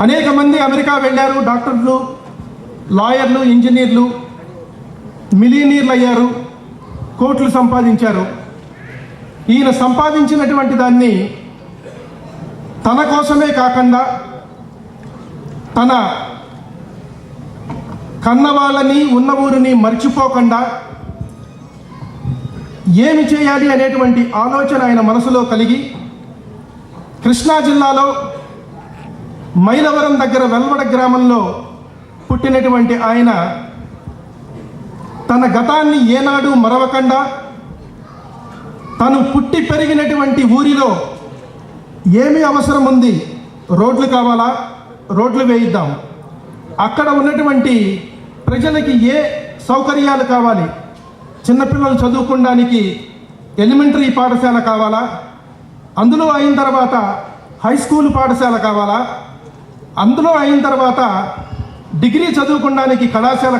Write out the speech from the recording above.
అనేక మంది అమెరికా వెళ్ళారు డాక్టర్లు లాయర్లు ఇంజనీర్లు మిలీనీర్లు అయ్యారు కోట్లు సంపాదించారు. ఈయన సంపాదించినటువంటి దాన్ని తన కోసమే కాకుండా తన కన్న వాళ్ళని ఉన్న ఊరిని మర్చిపోకుండా ఏమి చేయాలి అనేటువంటి ఆలోచన ఆయన మనసులో కలిగి కృష్ణా జిల్లాలో మైలవరం దగ్గర వెల్వడ గ్రామంలో పుట్టినటువంటి ఆయన తన గతాన్ని ఏనాడు మరవకుండా తను పుట్టి పెరిగినటువంటి ఊరిలో ఏమి అవసరం ఉంది? రోడ్లు కావాలా? రోడ్లు వేయిద్దాం. అక్కడ ఉన్నటువంటి ప్రజలకి ఏ సౌకర్యాలు కావాలి? చిన్నపిల్లలు చదువుకోవడానికి ఎలిమెంటరీ పాఠశాల కావాలా? అందులో అయిన తర్వాత హై స్కూల్ పాఠశాల కావాలా? అందులో అయిన తర్వాత డిగ్రీ చదువుకోవడానికి కళాశాల